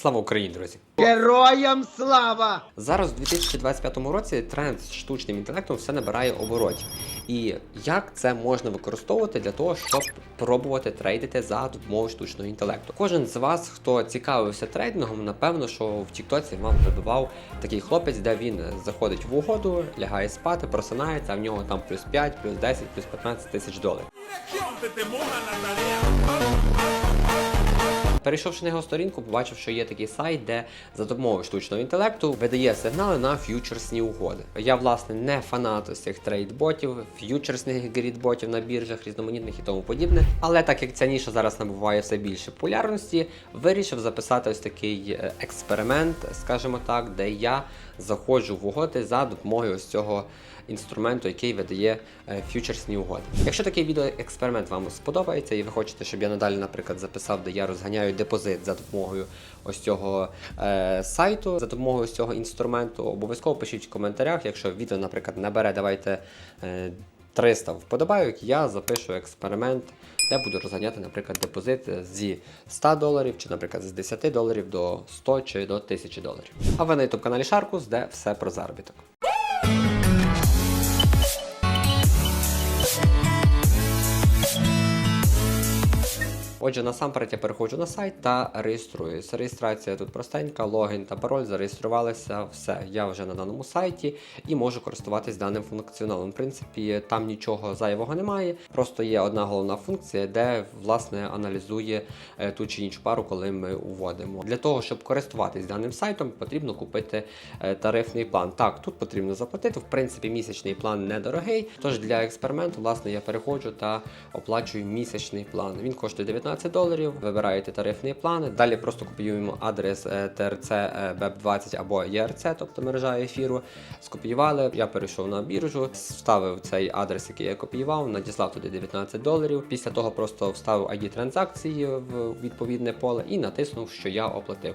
Слава Україні, друзі! Героям слава! Зараз у 2025 році тренд з штучним інтелектом все набирає оборотів. І як це можна використовувати для того, щоб пробувати трейдити за допомогою штучного інтелекту? Кожен з вас, хто цікавився трейдингом, напевно, що в Тіктоці вам вибивав такий хлопець, де він заходить в угоду, лягає спати, просинається, а в нього там плюс 5, плюс 10, плюс 15 тисяч доларів. Перейшовши на його сторінку, побачив, що є такий сайт, де за допомогою штучного інтелекту видає сигнали на ф'ючерсні угоди. Я, власне, не фанат із цих трейдботів, ф'ючерсних грідботів на біржах, різноманітних і тому подібне. Але так як ця ніша зараз набуває все більше популярності, вирішив записати ось такий е, експеримент, скажімо так, де я заходжу в угоди за допомогою ось цього інструменту, який видає ф'ючерсні угоди. Якщо такий відеоексперимент вам сподобається, і ви хочете, щоб я надалі, наприклад, записав, де я розганяю депозит за допомогою ось цього е, сайту, за допомогою ось цього інструменту, обов'язково пишіть в коментарях. Якщо відео, наприклад, набере, давайте. Е, 300 вподобайок, я запишу експеримент, де буду розганяти, наприклад, депозит зі 100 доларів, чи, наприклад, з 10 доларів до 100 чи до 1000 доларів. А ви на youtube каналі Шаркус, де все про заробіток. Отже, насамперед я переходжу на сайт та реєструюсь. Реєстрація тут простенька, логін та пароль, зареєструвалися, все. Я вже на даному сайті і можу користуватись даним функціоналом. В принципі, там нічого зайвого немає. Просто є одна головна функція, де власне аналізує е, ту чи іншу пару, коли ми уводимо. Для того, щоб користуватись даним сайтом, потрібно купити е, тарифний план. Так, тут потрібно заплатити. В принципі, місячний план недорогий. Тож для експерименту, власне, я переходжу та оплачую місячний план. Він коштує 19 доларів. Вибираєте тарифний план. Далі просто копіюємо адрес TRC е, BEP20 або ERC, тобто мережа ефіру. Скопіювали. Я перейшов на біржу, вставив цей адрес, який я копіював, надіслав туди 19 доларів. Після того просто вставив ID транзакції в відповідне поле і натиснув, що я оплатив.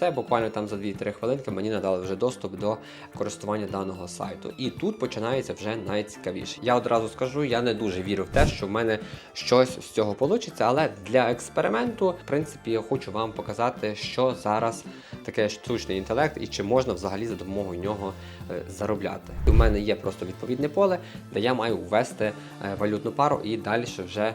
Все буквально там за 2-3 хвилинки мені надали вже доступ до користування даного сайту. І тут починається вже найцікавіше. Я одразу скажу, я не дуже вірю в те, що в мене щось з цього вийде, але для експерименту, в принципі, я хочу вам показати, що зараз таке штучний інтелект і чи можна взагалі за допомогою нього е, заробляти. У мене є просто відповідне поле, де я маю ввести е, валютну пару і далі вже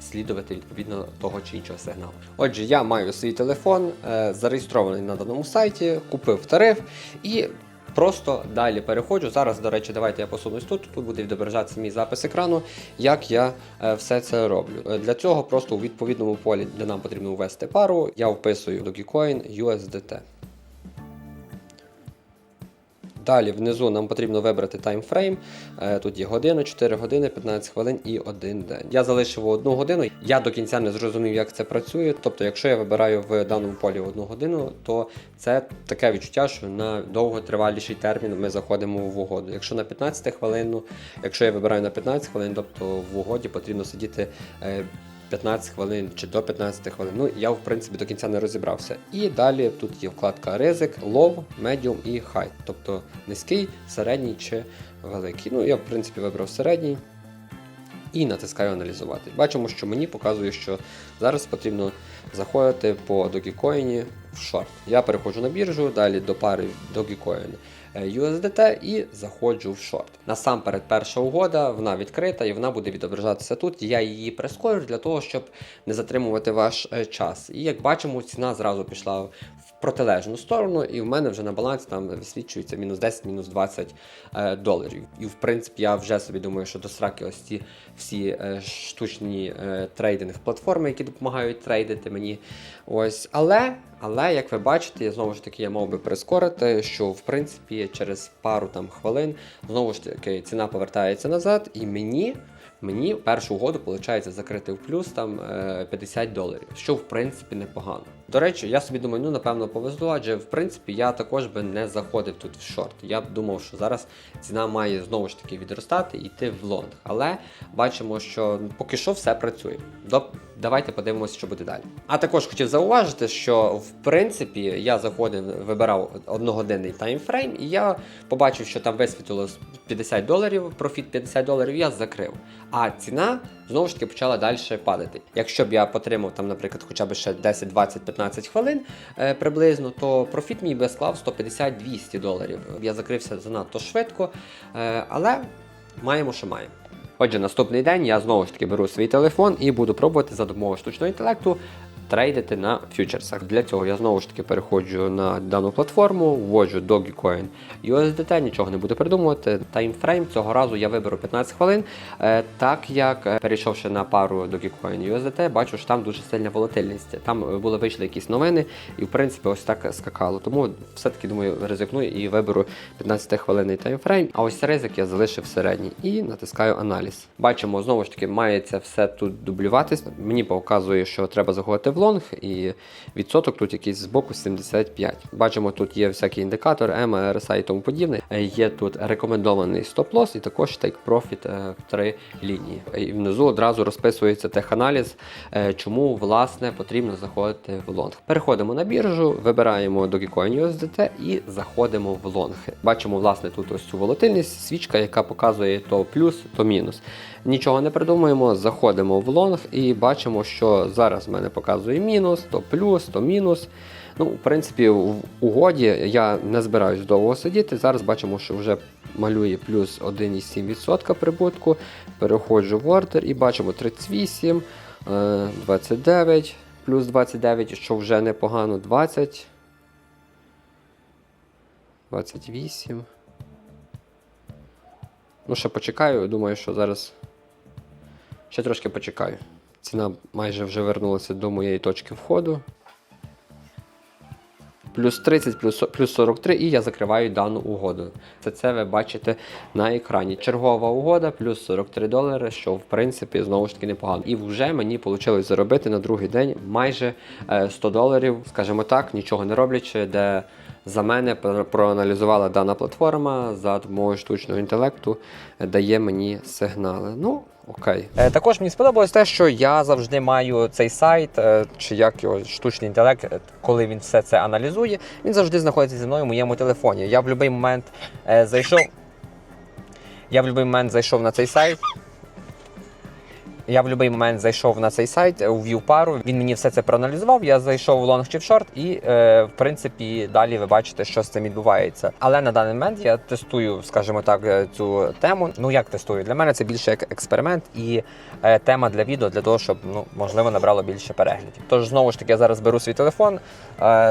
слідувати відповідно того чи іншого сигналу. Отже, я маю свій телефон, е, зареєстрований на даному сайті, купив тариф і. Просто далі переходжу. Зараз, до речі, давайте я посунусь тут. Тут буде відображатися мій запис екрану, як я е, все це роблю. Е, Для цього просто у відповідному полі, де нам потрібно ввести пару, я вписую Dogecoin USDT. Далі внизу нам потрібно вибрати таймфрейм. Е, Тут є година, 4 години, 15 хвилин і 1 день. Я залишив одну годину. Я до кінця не зрозумів, як це працює. Тобто, якщо я вибираю в даному полі одну годину, то це таке відчуття, що на довготриваліший термін ми заходимо в угоду. Якщо на 15 хвилину, якщо я вибираю на 15 хвилин, тобто в угоді потрібно сидіти. Е, 15 хвилин чи до 15 хвилин. Ну, я в принципі до кінця не розібрався. І далі тут є вкладка ризик, low, medium і high. Тобто низький, середній чи великий. Ну, я в принципі вибрав середній і натискаю аналізувати. Бачимо, що мені показує, що зараз потрібно заходити по Dogecoin в шорт. Я переходжу на біржу, далі до пари Dogecoin е, USDT і заходжу в шорт. Насамперед, перша угода, вона відкрита і вона буде відображатися тут. Я її прискорю для того, щоб не затримувати ваш е, час. І як бачимо, ціна зразу пішла в протилежну сторону, і в мене вже на балансі там висвічується мінус 10, мінус 20 е, доларів. І в принципі я вже собі думаю, що до сраки ось ці всі е, штучні е, трейдинг платформи, які допомагають трейдити мені. Ось, але, але як ви бачите, я знову ж таки я мав би прискорити, що в принципі через пару там хвилин знову ж таки ціна повертається назад, і мені. Мені першу угоду виходить закрити в плюс там е, 50 доларів, що в принципі непогано. До речі, я собі думаю, ну напевно повезло, адже в принципі я також би не заходив тут в шорт. Я б думав, що зараз ціна має знову ж таки відростати і йти в лонг. Але бачимо, що поки що все працює. Давайте подивимося, що буде далі. А також хотів зауважити, що в принципі я заходив, вибирав одногодинний таймфрейм, і я побачив, що там висвітилось 50 доларів, профіт 50 доларів, я закрив. А ціна знову ж таки почала далі падати. Якщо б я потримав там, наприклад, хоча б ще 10, 20, 15 хвилин е, приблизно, то профіт мій би склав 150-200 доларів. Я закрився занадто швидко, е, але маємо, що маємо. Отже, наступний день я знову ж таки беру свій телефон і буду пробувати за допомогою штучного інтелекту трейдити на фьючерсах. Для цього я знову ж таки переходжу на дану платформу, вводжу Dogecoin USDT, нічого не буду придумувати. Таймфрейм цього разу я виберу 15 хвилин, е, так як е, перейшовши на пару Dogecoin USDT, бачу, що там дуже сильна волатильність. Там е, були вийшли якісь новини, і в принципі ось так скакало. Тому все-таки думаю, ризикну і виберу 15 хвилинний таймфрейм. А ось ризик я залишив середній і натискаю аналіз. Бачимо, знову ж таки, має це все тут дублюватись. Мені показує, що треба заходити в лонг, і відсоток тут якийсь збоку 75. Бачимо, тут є всякі індикатори, EMA, RSI і тому подібне. Є тут рекомендований стоп-лосс і також е, в три лінії. І внизу одразу розписується теханаліз, е, чому власне потрібно заходити в лонг. Переходимо на біржу, вибираємо Dogecoin USDT і заходимо в лонг. Бачимо, власне, тут ось цю волатильність, свічка, яка показує то плюс, то мінус. Нічого не придумуємо, заходимо в лонг і бачимо, що зараз в мене показує мінус, то плюс, то мінус. Ну, в принципі, в угоді я не збираюсь довго сидіти. Зараз бачимо, що вже малює плюс 1,7% прибутку. Переходжу в ордер і бачимо 38, е, 29, плюс 29, що вже непогано, 20, 28. Ну, ще почекаю, думаю, що зараз ще трошки почекаю. Ціна майже вже вернулася до моєї точки входу. Плюс 30, плюс, плюс 43, і я закриваю дану угоду. Це це ви бачите на екрані. Чергова угода, плюс 43 долари, що в принципі знову ж таки непогано. І вже мені вийшло заробити на другий день майже е, 100 доларів, скажімо так, нічого не роблячи, де за мене проаналізувала дана платформа за допомогою штучного інтелекту, е, дає мені сигнали. Ну, окей. Е, також мені сподобалось те, що я завжди маю цей сайт, е, чи як його штучний інтелект, е, коли він все це аналізує, він завжди знаходиться зі мною в моєму телефоні. Я в будь-який момент зайшов. Я в будь-який момент зайшов на цей сайт. Я в будь-який момент зайшов на цей сайт, е, увів пару. Він мені все це проаналізував. Я зайшов в лонг чи в шорт, і е, в принципі далі ви бачите, що з цим відбувається. Але на даний момент я тестую, скажімо так, е, цю тему. Ну як тестую? Для мене це більше як експеримент і е, тема для відео для того, щоб ну можливо набрало більше переглядів. Тож знову ж таки я зараз беру свій телефон. Е,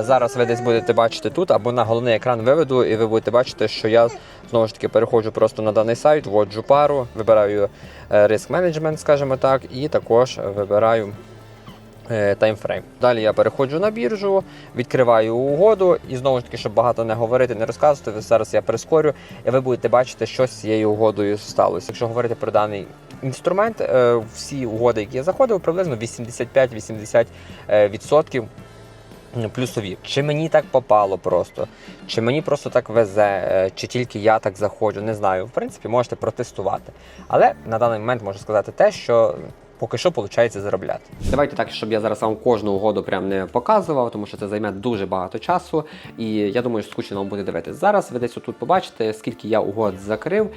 зараз ви десь будете бачити тут або на головний екран виведу, і ви будете бачити, що я знову ж таки переходжу просто на даний сайт, вводжу пару, вибираю е, риск менеджмент, скажімо і також вибираю е, таймфрейм. Далі я переходжу на біржу, відкриваю угоду і знову ж таки, щоб багато не говорити, не розказувати, зараз я прискорю, і ви будете бачити, що з цією угодою сталося. Якщо говорити про даний інструмент, е, всі угоди, які я заходив, приблизно 85-80% е, відсотків плюсові. Чи мені так попало просто, чи мені просто так везе, е, чи тільки я так заходжу, не знаю. В принципі, можете протестувати. Але на даний момент можу сказати те, що поки що виходить заробляти. Давайте так, щоб я зараз вам кожну угоду прям не показував, тому що це займе дуже багато часу. І я думаю, що скучно вам буде дивитися. Зараз ви десь тут побачите, скільки я угод закрив.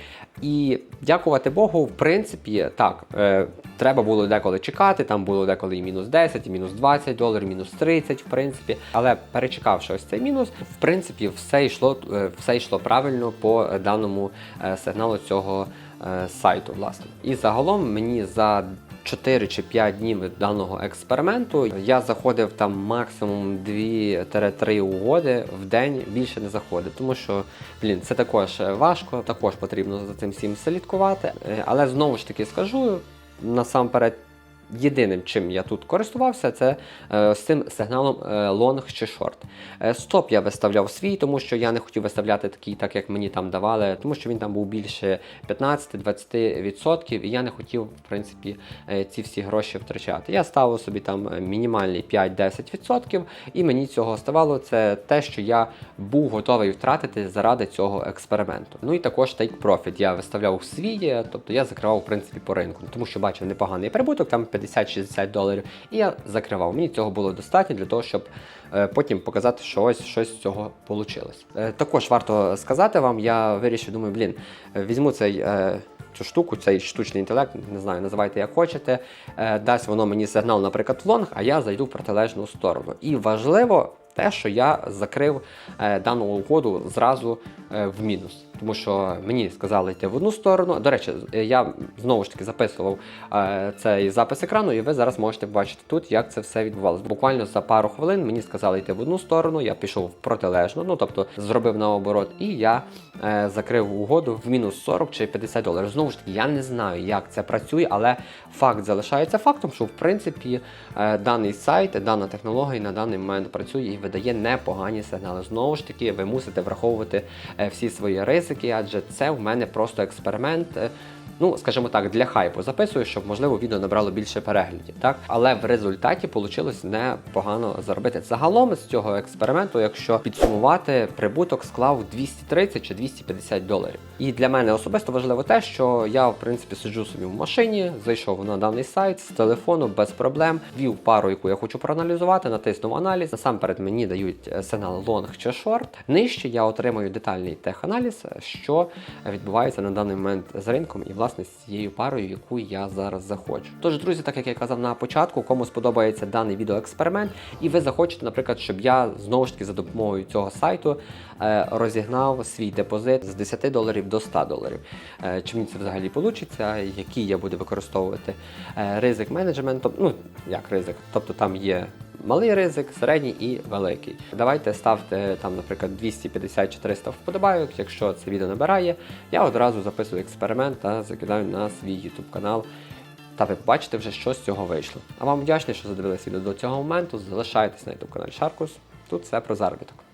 І дякувати Богу, в принципі, так, е, треба було деколи чекати, там було деколи і мінус 10, і мінус 20 доларів, мінус 30, в принципі. Але перечекавши ось цей мінус, в принципі, все йшло, е, все йшло правильно по даному е, сигналу цього е, сайту. власне. І загалом мені за 4 чи 5 днів даного експерименту я заходив там максимум 2-3 угоди в день, більше не заходив, тому що блін, це також важко, також потрібно за цим всім слідкувати. Е, Але знову ж таки скажу насамперед. Єдиним, чим я тут користувався, це е, з цим сигналом е, long чи short. Е, стоп я виставляв свій, тому що я не хотів виставляти такий, так як мені там давали, тому що він там був більше 15-20%, і я не хотів, в принципі, е, ці всі гроші втрачати. Я ставив собі там е, мінімальний 5-10%, і мені цього ставало. Це те, що я був готовий втратити заради цього експерименту. Ну і також take profit я виставляв свій, е, тобто я закривав в принципі по ринку, тому що бачив непоганий прибуток, там 50-60 доларів, і я закривав. Мені цього було достатньо для того, щоб е, потім показати, що ось щось з цього вийшло. Е, також варто сказати вам, я вирішив, думаю, блін, візьму цей. Е, Цю штуку, цей штучний інтелект, не знаю, називайте як хочете, дасть воно мені сигнал, наприклад, в лонг, а я зайду в протилежну сторону. І важливо те, що я закрив дану угоду зразу в мінус. Тому що мені сказали йти в одну сторону. До речі, я знову ж таки записував е, цей запис екрану, і ви зараз можете бачити тут, як це все відбувалося. Буквально за пару хвилин мені сказали йти в одну сторону, я пішов в протилежну, ну тобто зробив наоборот, і я е, закрив угоду в мінус 40 чи 50 доларів. Знову ж таки, я не знаю, як це працює, але факт залишається фактом, що в принципі е, даний сайт, дана технологія на даний момент працює і видає непогані сигнали. Знову ж таки, ви мусите враховувати всі свої ризики, адже це в мене просто експеримент. Е, Ну, скажімо так, для хайпу записую, щоб можливо відео набрало більше переглядів, так але в результаті вийшло непогано заробити. Загалом з цього експерименту, якщо підсумувати, прибуток склав 230 чи 250 доларів. І для мене особисто важливо те, що я в принципі сиджу собі в машині, зайшов на даний сайт з телефону без проблем, ввів пару, яку я хочу проаналізувати, натиснув аналіз. Насамперед мені дають е, сигнал лонг чи шорт. Нижче я отримую детальний теханаліз, що відбувається на даний момент з ринком і власне з цією парою, яку я зараз заходжу. Тож, друзі, так як я казав на початку, кому сподобається даний відеоексперимент, і ви захочете, наприклад, щоб я знову ж таки за допомогою цього сайту е, розігнав свій депозит з 10 доларів до 100 доларів. Е, чи мені це взагалі вийде, який я буду використовувати е, ризик менеджменту, ну як ризик, тобто там є. Малий ризик, середній і великий. Давайте ставте там, наприклад, 250 чи 300 вподобайок. Якщо це відео набирає, я одразу записую експеримент та закидаю на свій YouTube канал. Та ви побачите вже, що з цього вийшло. А вам вдячний, що задивилися відео до цього моменту. Залишайтесь на YouTube каналі Шаркус. Тут все про заробіток.